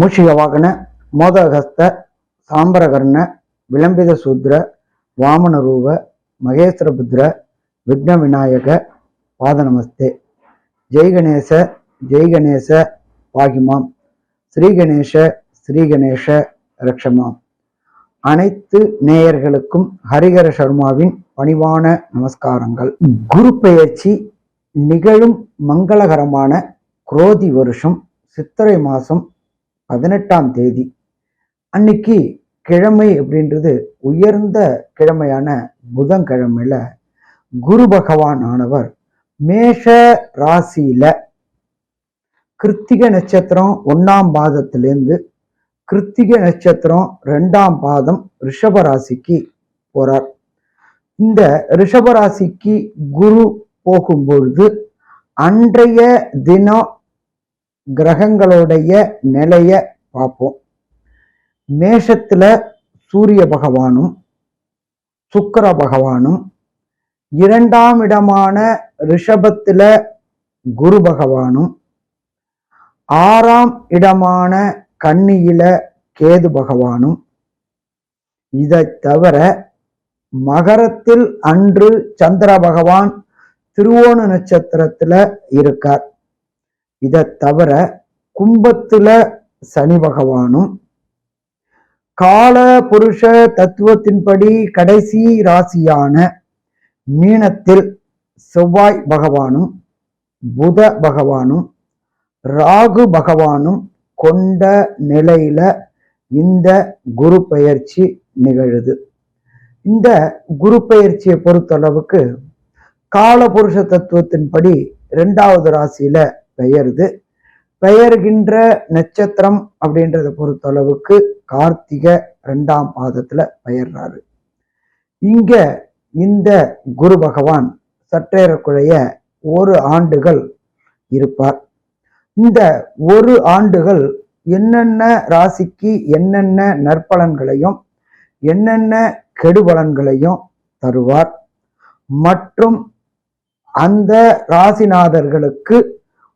மூஷிகவாகன மோதகஸ்த சாம்பரகர்ண விளம்பித சூத்ர வாமனரூப மகேஸ்வரபுத்ர விக்ன விநாயக பாத நமஸ்தே ஜெய் கணேச ஜெய் கணேச பாகிமாம். ஸ்ரீ கணேஷ ஸ்ரீ கணேஷ ரக்ஷமாம். அனைத்து நேயர்களுக்கும் ஹரிகர சர்மாவின் பணிவான நமஸ்காரங்கள். குரு பெயர்ச்சி நிகழும் மங்களகரமான குரோதி வருஷம் சித்திரை மாதம் பதினெட்டாம் தேதி. அன்னைக்கு கிழமை அப்படின்றது உயர்ந்த கிழமையான புதன்கிழமையில குரு பகவான் ஆனவர் மேஷ ராசியில கிருத்திக நட்சத்திரம் ஒன்னாம் பாதத்திலேருந்து கிருத்திக நட்சத்திரம் ரெண்டாம் பாதம் ரிஷபராசிக்கு போறார். இந்த ரிஷபராசிக்கு குரு போகும்பொழுது அன்றைய தினம் கிரகங்களுடைய நிலைய பார்ப்போம். மேஷத்துல சூரிய பகவானும் சுக்கர பகவானும் இரண்டாம் இடமான ரிஷபத்துல குரு பகவானும் ஆறாம் இடமான கன்னியில கேது பகவானும். இதை தவிர மகரத்தில் அன்று சந்திர பகவான் திருவோண நட்சத்திரத்துல இருக்கார். இதை தவிர கும்பத்துல சனி பகவானும் கால புருஷ தத்துவத்தின்படி கடைசி ராசியான மீனத்தில் செவ்வாய் பகவானும் புத பகவானும் ராகு பகவானும் கொண்ட நிலையில இந்த குரு பெயர்ச்சி நிகழுது. இந்த குரு பெயர்ச்சியை பொறுத்தளவுக்கு காலபுருஷ தத்துவத்தின்படி இரண்டாவது ராசியில பெயருது. பெயர்கின்ற நட்சத்திரம் அப்படின்றத பொறுத்தளவுக்கு கார்த்திகை ரெண்டாம் பாதத்துல பெயர்றாரு. இங்க இந்த குரு பகவான் சற்றேறக்குழைய ஒரு ஆண்டுகள் இருப்பார். இந்த ஒரு ஆண்டுகள் என்னென்ன ராசிக்கு என்னென்ன நற்பலன்களையும் என்னென்ன கெடுபலன்களையும் தருவார் மற்றும் அந்த ராசிநாதர்களுக்கு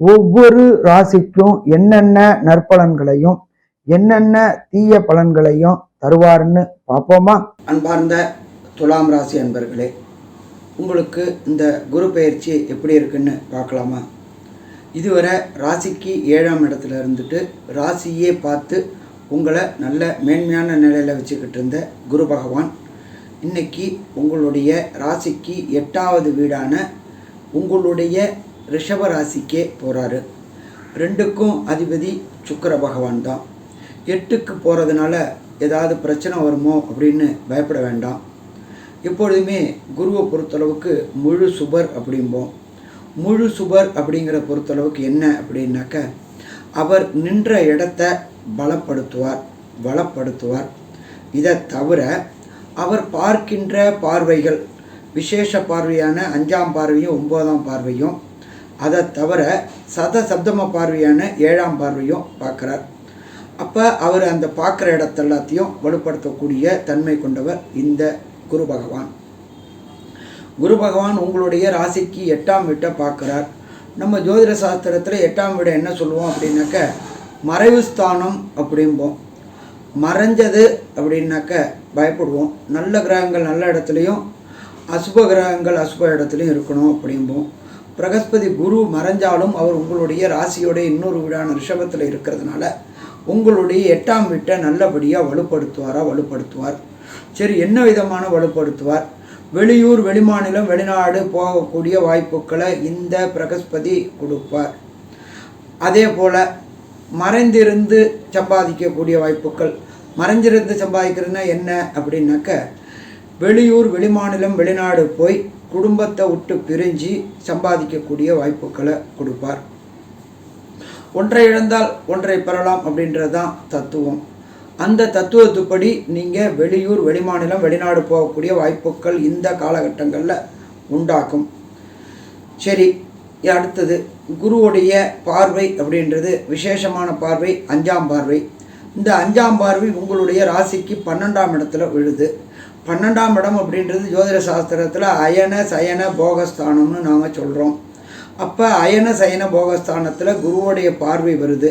ஒவ்வொரு ராசிக்கும் என்னென்ன நற்பலன்களையும் என்னென்ன தீய பலன்களையும் தருவாருன்னு பார்ப்போமா? அன்பார்ந்த துலாம் ராசி அன்பர்களே உங்களுக்கு இந்த குரு பயிற்சி எப்படி இருக்குன்னு பார்க்கலாமா? இதுவரை ராசிக்கு ஏழாம் இடத்துல இருந்துட்டு ராசியே பார்த்து உங்களை நல்ல மேன்மையான நிலையில் வச்சுக்கிட்டு இருந்த குரு பகவான் இன்னைக்கு உங்களுடைய ராசிக்கு எட்டாவது வீடான உங்களுடைய ரிஷப ராசிக்கே போகிறாரு ரெண்டுக்கும் அதிபதி சுக்கர பகவான் தான். எட்டுக்கு போகிறதுனால ஏதாவது பிரச்சனை வருமோ அப்படின்னு பயப்பட வேண்டாம். எப்பொழுதுமே குருவை பொறுத்தளவுக்கு முழு சுபர் அப்படிம்போம். முழு சுபர் அப்படிங்கிற பொறுத்தளவுக்கு என்ன அப்படின்னாக்க அவர் நின்ற இடத்த பலப்படுத்துவார் வளப்படுத்துவார். இதை தவிர அவர் பார்க்கின்ற பார்வைகள் விசேஷ பார்வையான அஞ்சாம் பார்வையும் ஒன்பதாம் பார்வையும் அதை தவிர சத சப்தம பார்வையான ஏழாம் பார்வையும் பார்க்குறார். அப்போ அவர் அந்த பார்க்குற இடத்த எல்லாத்தையும் வலுப்படுத்தக்கூடிய தன்மை கொண்டவர் இந்த குரு பகவான். குரு பகவான் உங்களுடைய ராசிக்கு எட்டாம் வீட்டை பார்க்குறார். நம்ம ஜோதிட சாஸ்திரத்தில் எட்டாம் வீடை என்ன சொல்லுவோம் அப்படின்னாக்க மறைவு ஸ்தானம் அப்படிம்போம். மறைஞ்சது அப்படின்னாக்க பயப்படுவோம். நல்ல கிரகங்கள் நல்ல இடத்துலையும் அசுப கிரகங்கள் அசுப இடத்துலையும் இருக்கணும் அப்படிம்போம். பிரகஸ்பதி குரு மறைஞ்சாலும் அவர் உங்களுடைய ராசியோட இன்னொரு வீடான ரிஷபத்தில் இருக்கிறதுனால உங்களுடைய எட்டாம் வீட்டை நல்லபடியாக வலுப்படுத்துவாரா வலுப்படுத்துவார். சரி என்ன விதமான வலுப்படுத்துவார்? வெளியூர் வெளிமாநிலம் வெளிநாடு போகக்கூடிய வாய்ப்புகளை இந்த பிரகஸ்பதி கொடுப்பார். அதே போல் மறைந்திருந்து சம்பாதிக்கக்கூடிய வாய்ப்புகள். மறைஞ்சிருந்து சம்பாதிக்கிறதுனா என்ன அப்படின்னாக்க வெளியூர் வெளிமாநிலம் வெளிநாடு போய் குடும்பத்தை விட்டு பிரிஞ்சு சம்பாதிக்கக்கூடிய வாய்ப்புகளை கொடுப்பார். ஒன்றை இழந்தால் ஒன்றை பெறலாம் அப்படின்றது தான் தத்துவம். அந்த தத்துவத்துப்படி நீங்கள் வெளியூர் வெளிமாநிலம் வெளிநாடு போகக்கூடிய வாய்ப்புகள் இந்த காலகட்டங்களில் உண்டாக்கும் சரி அடுத்தது குருவுடைய பார்வை அப்படின்றது விசேஷமான பார்வை அஞ்சாம் பார்வை. இந்த அஞ்சாம் பார்வை உங்களுடைய ராசிக்கு பன்னெண்டாம் இடத்துல விழுது. பன்னெண்டாம் இடம் அப்படின்றது ஜோதிட சாஸ்திரத்தில் அயன சயன போகஸ்தானம்னு நாம் சொல்கிறோம் அப்போ அயன சயன போகஸ்தானத்தில் குருவுடைய பார்வை வருது.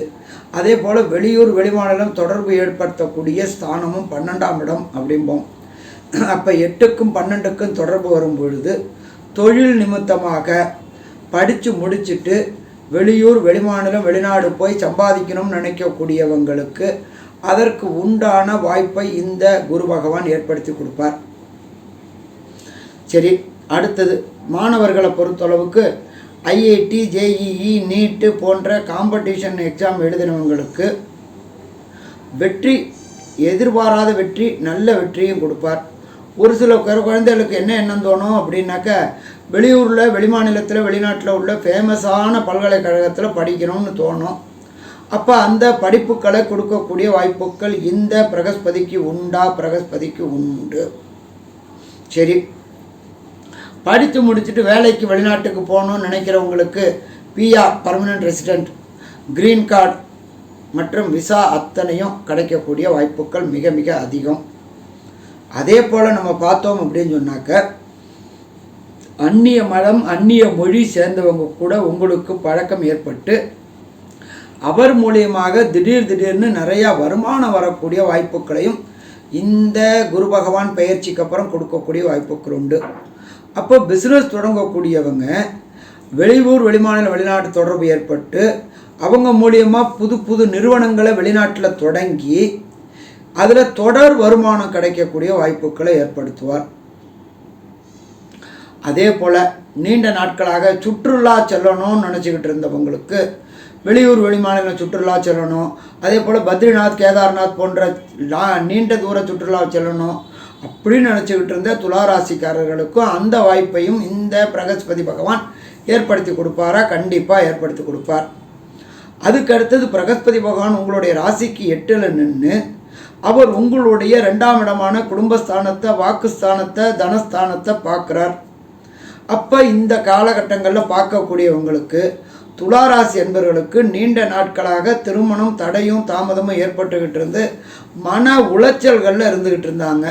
அதே போல் வெளியூர் வெளிமாநிலம் தொடர்பு ஏற்படுத்தக்கூடிய ஸ்தானமும் பன்னெண்டாம் இடம் அப்படிம்போம். அப்போ எட்டுக்கும் பன்னெண்டுக்கும் தொடர்பு வரும் பொழுது தொழில் நிமித்தமாக படித்து முடிச்சுட்டு வெளியூர் வெளிமாநிலம் வெளிநாடு போய் சம்பாதிக்கணும்னு நினைக்கக்கூடியவங்களுக்கு அதற்கு உண்டான வாய்ப்பை இந்த குரு பகவான் ஏற்படுத்தி கொடுப்பார். சரி அடுத்தது. மாணவர்களை பொறுத்தளவுக்கு ஐஐடி ஜேஇஇ நீட்டு போன்ற காம்படிஷன் எக்ஸாம் எழுதினவங்களுக்கு வெற்றி எதிர்பாராத வெற்றி நல்ல வெற்றியும் கொடுப்பார். ஒரு சில குழந்தைகளுக்கு என்ன எண்ணம் தோணும் அப்படின்னாக்க வெளியூரில் வெளிமாநிலத்தில் வெளிநாட்டில் உள்ள ஃபேமஸான பல்கலைக்கழகத்தில் படிக்கணும்னு தோணும். அப்போ அந்த படிப்புகளை கொடுக்கக்கூடிய வாய்ப்புகள் இந்த பிரகஸ்பதிக்கு உண்டா? பிரகஸ்பதிக்கு உண்டு. சரி. படித்து முடிச்சுட்டு வேலைக்கு வெளிநாட்டுக்கு போகணும்னு நினைக்கிறவங்களுக்கு PR permanent resident green card மற்றும் விசா அத்தனையும் கிடைக்கக்கூடிய வாய்ப்புகள் மிக மிக அதிகம். அதே போல் நம்ம பார்த்தோம் அப்படின்னு சொன்னாக்க அந்நிய மதம் அந்நிய மொழி சேர்ந்தவங்க கூட உங்களுக்கு பழக்கம் ஏற்பட்டு அவர் மூலியமாக திடீர் திடீர்னு நிறையா வருமானம் வரக்கூடிய வாய்ப்புகளையும் இந்த குரு பகவான் பயிற்சிக்கு அப்புறம் கொடுக்கக்கூடிய வாய்ப்புகள் உண்டு. அப்போ பிஸ்னஸ் தொடங்கக்கூடியவங்க வெளியூர் வெளிமாநில வெளிநாட்டு தொடர்பு ஏற்பட்டு அவங்க மூலியமாக புது புது நிறுவனங்களை வெளிநாட்டில் தொடங்கி அதில் தொடர் வருமானம் கிடைக்கக்கூடிய வாய்ப்புகளை ஏற்படுத்துவார். அதே போல் நீண்ட நாட்களாக சுற்றுலா செல்லணும்னு நினச்சிக்கிட்டு இருந்தவங்களுக்கு வெளியூர் வெளிமாநில சுற்றுலா செல்லணும். அதே போல் பத்ரிநாத் கேதார்நாத் போன்ற நீண்ட தூர சுற்றுலா செல்லணும். அப்படின்னு நினச்சிக்கிட்டு இருந்த துளாராசிக்காரர்களுக்கும் அந்த வாய்ப்பையும் இந்த பிரகஸ்பதி பகவான் ஏற்படுத்தி கொடுப்பாரா? கண்டிப்பாக ஏற்படுத்தி கொடுப்பார். அதுக்கு அடுத்தது பிரகஸ்பதி பகவான் உங்களுடைய ராசிக்கு எட்டில் நின்று அவர் உங்களுடைய ரெண்டாம் இடமான குடும்பஸ்தானத்தை வாக்குஸ்தானத்தை தனஸ்தானத்தை பார்க்குறார். அப்போ இந்த காலகட்டங்களில் பார்க்கக்கூடியவங்களுக்கு துளாராசி என்பவர்களுக்கு நீண்ட நாட்களாக திருமணம் தடையும் தாமதமும் ஏற்பட்டுக்கிட்டு இருந்து மன உளைச்சல்களில் இருந்துக்கிட்டு இருந்தாங்க.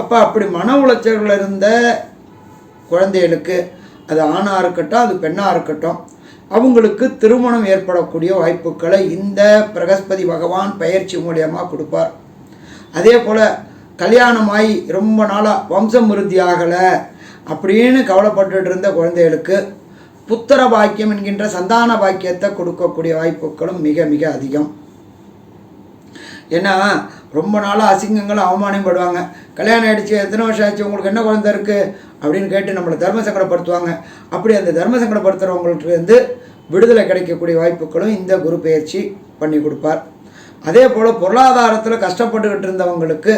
அப்போ அப்படி மன உளைச்சல்கள் இருந்த குழந்தைகளுக்கு அது ஆணாக இருக்கட்டும் அது பெண்ணாக இருக்கட்டும் அவங்களுக்கு திருமணம் ஏற்படக்கூடிய வாய்ப்புகளை இந்த பிரகஸ்பதி பகவான் பயிற்சி மூலியமாக கொடுப்பார். அதே போல் கல்யாணமாகி ரொம்ப நாளாக வம்சம் விருத்தி ஆகலை அப்படின்னு கவலைப்பட்டுட்டு இருந்த குழந்தைகளுக்கு புத்திர பாக்கியம் என்கின்ற சந்தான பாக்கியத்தை கொடுக்கக்கூடிய வாய்ப்புகளும் மிக மிக அதிகம். ஏன்னா ரொம்ப நாளாக அசிங்கங்களும் அவமானப்படுவாங்க கல்யாணம் ஆயிடுச்சு எத்தனை வருஷம் ஆச்சு உங்களுக்கு என்ன குழந்தை இருக்குது அப்படின்னு கேட்டு நம்மளை தர்ம சங்கடப்படுத்துவாங்க. அப்படி அந்த தர்ம சங்கடப்படுத்துகிறவங்களுக்கு வந்து விடுதலை கிடைக்கக்கூடிய வாய்ப்புகளும் இந்த குரு பயிற்சி பண்ணி கொடுப்பார். அதே போல் பொருளாதாரத்தில் கஷ்டப்பட்டுக்கிட்டு இருந்தவங்களுக்கு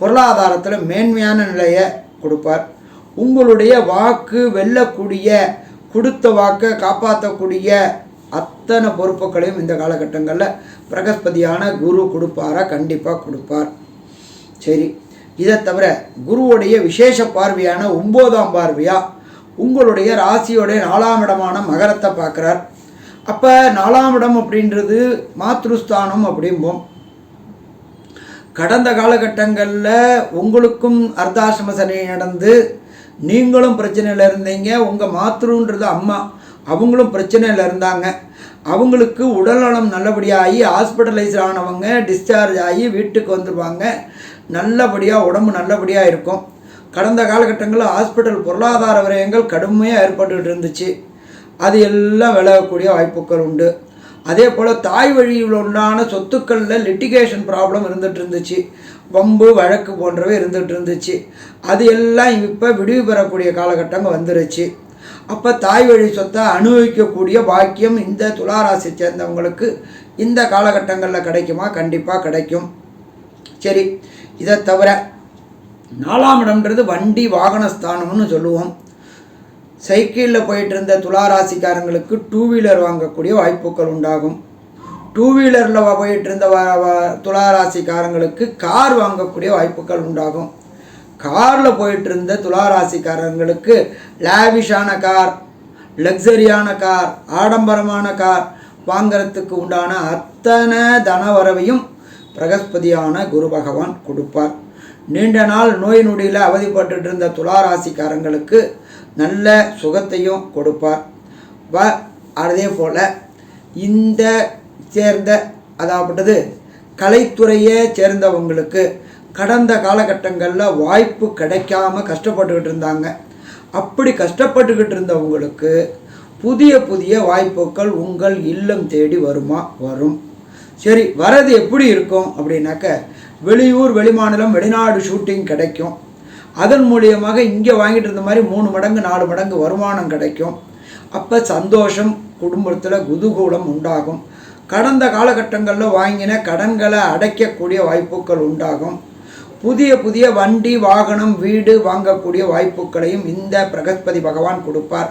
பொருளாதாரத்தில் மேன்மையான நிலையை கொடுப்பார். உங்களுடைய வாக்கு வெல்லக்கூடிய கொடுத்த வாக்கை காப்பாற்றக்கூடிய அத்தனை பொறுப்புகளையும் இந்த காலகட்டங்களில் பிரகஸ்பதியான குரு கொடுப்பாரா? கண்டிப்பாக கொடுப்பார். சரி இதை தவிர குருவுடைய விசேஷ பார்வையான ஒம்போதாம் பார்வையாக உங்களுடைய ராசியோடைய நாலாம் இடமான மகரத்தை பார்க்குறார். அப்போ நாலாம் இடம் அப்படின்றது மாத்ருஸ்தானம் அப்படிம்போம். கடந்த காலகட்டங்களில் உங்களுக்கும் அர்த்தாசிரம சனி நடந்து நீங்களும் பிரச்சனையில் இருந்தீங்க உங்கள் மாத்ருன்றது அம்மா. அவங்களும் பிரச்சனையில் இருந்தாங்க. அவங்களுக்கு உடல்நலம் நல்லபடியாகி ஹாஸ்பிட்டலைஸ் ஆனவங்க டிஸ்சார்ஜ் ஆகி வீட்டுக்கு வந்துடுவாங்க நல்லபடியாக உடம்பு நல்லபடியாக இருக்கும். கடந்த காலகட்டங்களில் ஹாஸ்பிட்டல் பொருளாதார விரயங்கள் கடுமையாக ஏற்பட்டுக்கிட்டு இருந்துச்சு. அது எல்லாம் விலகக்கூடிய வாய்ப்புகள் உண்டு. அதே போல் தாய் வழியில் உண்டான சொத்துக்களில் லிட்டிகேஷன் ப்ராப்ளம் இருந்துகிட்டு இருந்துச்சு. வம்பு வழக்கு போன்றவை இருந்துகிட்டு இருந்துச்சு. அது எல்லாம் இப்போ விடுவி பெறக்கூடிய காலகட்டங்கள் வந்துருச்சு. அப்போ தாய் வழி சொத்தை அனுபவிக்கக்கூடிய பாக்கியம் இந்த துளாராசி சேர்ந்தவங்களுக்கு இந்த காலகட்டங்களில் கிடைக்குமா? கண்டிப்பாக கிடைக்கும். சரி இதை தவிர நாலாம் இடம்ன்றது வண்டி வாகனஸ்தானம்னு சொல்லுவோம். சைக்கிளில் போயிட்டு இருந்த துளாராசிக்காரங்களுக்கு டூ வீலர் வாங்கக்கூடிய வாய்ப்புகள் உண்டாகும். டூ வீலரில் போயிட்டு இருந்த துளாராசிக்காரங்களுக்கு கார் வாங்கக்கூடிய வாய்ப்புகள் உண்டாகும். காரில் போயிட்டு இருந்த துளாராசிக்காரங்களுக்கு லேவிஷான கார் லக்ஸரியான கார் ஆடம்பரமான கார் வாங்கிறதுக்கு உண்டான அத்தனை தனவரவையும் பிரகஸ்பதியான குரு பகவான் கொடுப்பார். நீண்ட நாள் நோய் நொடியில் அவதிப்பட்டு இருந்த துளாராசிக்காரங்களுக்கு நல்ல சுகத்தையும் கொடுப்பார். வ அதே போல் இந்த சேர்ந்த அதாவது கலைத்துறையே சேர்ந்தவங்களுக்கு கடந்த காலகட்டங்களில் வாய்ப்பு கிடைக்காம கஷ்டப்பட்டுக்கிட்டு இருந்தாங்க. அப்படி கஷ்டப்பட்டுக்கிட்டு இருந்தவங்களுக்கு புதிய புதிய வாய்ப்புகள் உங்கள் இல்லம் தேடி வருமா? வரும். சரி வரது எப்படி இருக்கும் அப்படின்னாக்க வெளியூர் வெளிமாநிலம் வெளிநாடு ஷூட்டிங் கிடைக்கும். அதன் மூலியமாக இங்கே வாங்கிட்டு இருந்த மாதிரி மூணு மடங்கு நாலு மடங்கு வருமானம் கிடைக்கும். அப்போ சந்தோஷம் குடும்பத்தில் குதூகூலம் உண்டாகும். கடந்த காலகட்டங்களில் வாங்கின கடன்களை அடைக்கக்கூடிய வாய்ப்புகள் உண்டாகும். புதிய புதிய வண்டி வாகனம் வீடு வாங்கக்கூடிய வாய்ப்புகளையும் இந்த பிரகஸ்பதி பகவான் கொடுப்பார்.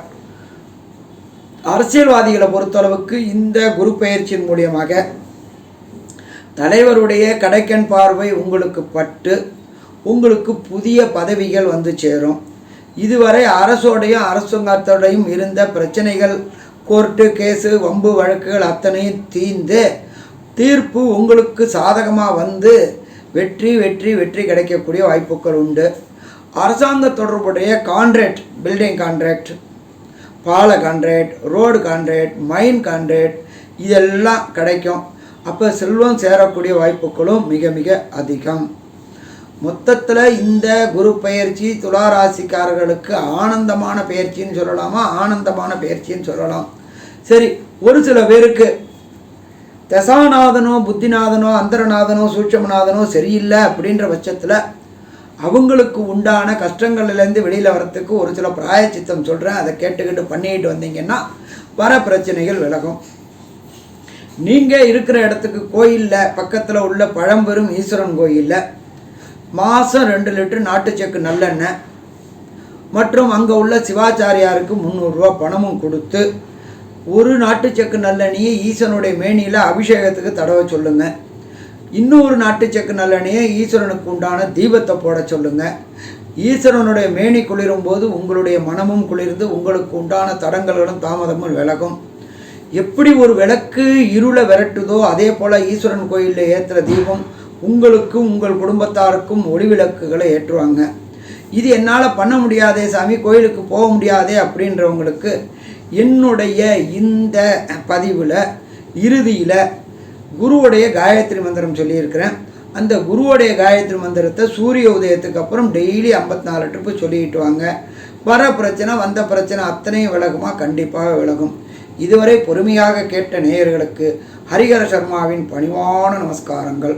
அரசியல்வாதிகளை பொறுத்தளவுக்கு இந்த குரு பயிற்சியின் மூலியமாக தலைவருடைய கடைக்கண் பார்வை உங்களுக்கு பட்டு உங்களுக்கு புதிய பதவிகள் வந்து சேரும். இதுவரை அரசோடையும் அரசாங்கத்தோடையும் இருந்த பிரச்சனைகள் கோர்ட்டு கேஸு வம்பு வழக்குகள் அத்தனையும் தீர்ந்து தீர்ப்பு உங்களுக்கு சாதகமாக வந்து வெற்றி வெற்றி வெற்றி கிடைக்கக்கூடிய வாய்ப்புகள் உண்டு. அரசாங்க தொடர்புடைய கான்ட்ராக்ட் பில்டிங் கான்ட்ராக்ட் பால contract road contract mine contract இதெல்லாம் கிடைக்கும். அப்போ செல்வம் சேரக்கூடிய வாய்ப்புகளும் மிக மிக அதிகம். மொத்தத்தில் இந்த குரு பயிற்சி துளாராசிக்காரர்களுக்கு ஆனந்தமான பயிற்சின்னு சொல்லலாமா? ஆனந்தமான பயிற்சின்னு சொல்லலாம். சரி ஒரு சில பேருக்கு தசாநாதனோ புத்திநாதனோ அந்தரநாதனோ சூட்சமநாதனோ சரியில்லை அப்படின்ற பட்சத்தில் அவங்களுக்கு உண்டான கஷ்டங்கள்லேருந்து வெளியில் வரத்துக்கு ஒரு சில பிராயச்சித்தம் சொல்கிறேன் அதை கேட்டுக்கிட்டு பண்ணிக்கிட்டு வந்தீங்கன்னா வர பிரச்சனைகள் விலகும். நீங்கள் இருக்கிற இடத்துக்கு கோயிலில் பக்கத்தில் உள்ள பழம்பெரும் ஈஸ்வரன் கோயிலில் மாதம் ரெண்டு லிட்டர் நாட்டு செக்கு நல்லெண்ணெய் மற்றும் அங்கே உள்ள சிவாச்சாரியாருக்கு முந்நூறுரூவா பணமும் கொடுத்து ஒரு நாட்டு செக்கு நல்லெண்ணெயை ஈசனுடைய மேனியில் அபிஷேகத்துக்கு தடவை சொல்லுங்க. இன்னொரு நாட்டு செக்கு நல்லெண்ணெயை ஈஸ்வரனுக்கு உண்டான தீபத்தை போட சொல்லுங்க. ஈஸ்வரனுடைய மேனி குளிரும் போது உங்களுடைய மனமும் குளிர்ந்து உங்களுக்கு உண்டான தடங்கல்களும் தாமதமும் விலகும். எப்படி ஒரு விளக்கு இருளை விரட்டுதோ அதே போல் ஈஸ்வரன் கோயிலில் ஏற்றுற தீபம் உங்களுக்கும் உங்கள் குடும்பத்தாருக்கும் ஒளி விளக்குகளை ஏற்றுவாங்க. இது என்னால் பண்ண முடியாதே சாமி கோயிலுக்கு போக முடியாதே அப்படின்றவங்களுக்கு என்னுடைய இந்த பதிவில் இறுதியில் குருவுடைய காயத்ரி மந்திரம் சொல்லியிருக்கிறேன். அந்த குருவுடைய காயத்ரி மந்திரத்தை சூரிய உதயத்துக்கு அப்புறம் டெய்லி ஐம்பத்தி நாலு ட்ரிப்பு சொல்லிட்டு வாங்க. வர பிரச்சனை வந்த பிரச்சனை அத்தனையும் விலகுமா? கண்டிப்பாக விலகும். இதுவரை பொறுமையாக கேட்ட நேயர்களுக்கு ஹரிஹர சர்மாவின் பணிவான நமஸ்காரங்கள்.